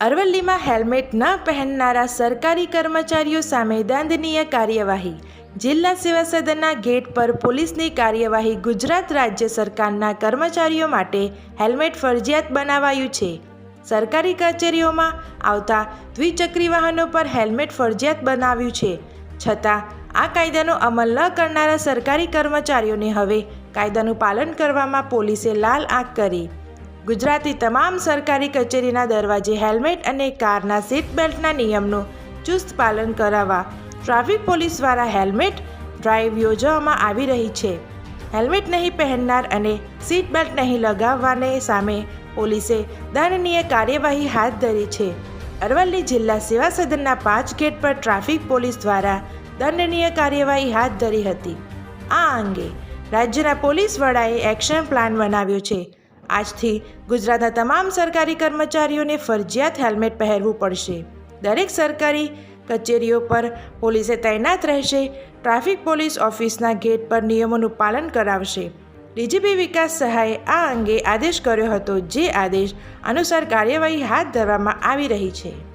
અરવલ્લીમાં helmet ન પહેરનારા સરકારી કર્મચારીઓ સામે દંડનીય કાર્યવાહી. જિલ્લા સેવા સદનના ગેટ પર પોલીસની કાર્યવાહી ગુજરાત રાજ્ય સરકારના કર્મચારીઓ માટે હેલ્મેટ ફરજિયાત બનાવાયું છે. સરકારી કચેરીઓમાં આવતા દ્વિચક્રી વાહનો પર હેલ્મેટ ફરજિયાત બનાવ્યું છે. છતાં, આ કાયદાનો અમલ ન કરનારા સરકારી કર્મચારીઓને હવે કાયદાનું પાલન કરવામાં પોલીસે લાલ આંખ કરી. ગુજરાતી તમામ સરકારી કચેરીના દરવાજે હેલ્મેટ અને કારના સીટ બેલ્ટના નિયમનું ચુસ્ત પાલન કરાવવા ટ્રાફિક પોલીસ દ્વારા હેલ્મેટ ડ્રાઈવ યોજવામાં આવી રહી છે. હેલ્મેટ નહીં પહેરનાર અને સીટ બેલ્ટ નહીં લગાવવાને સામે પોલીસે દંડનીય કાર્યવાહી હાથ ધરી છે. અરવલ્લી જિલ્લા સેવા સદનના પાંચ ગેટ પર ટ્રાફિક પોલીસ દ્વારા દંડનીય કાર્યવાહી હાથ ધરી હતી. આ અંગે રાજ્યના પોલીસ વડાએ એક્શન પ્લાન બનાવ્યો છે. આજથી ગુજરાતના તમામ સરકારી કર્મચારીઓને ફરજિયાત હેલ્મેટ પહેરવું પડશે. દરેક સરકારી કચેરીઓ પર પોલીસે તૈનાત રહેશે, ટ્રાફિક પોલીસ ઓફિસના ગેટ પર નિયમોનું પાલન કરાવશે. ડીજીપી વિકાસ સહાયે આ અંગે આદેશ કર્યો હતો, જે આદેશ અનુસાર કાર્યવાહી હાથ ધરવામાં આવી રહી છે.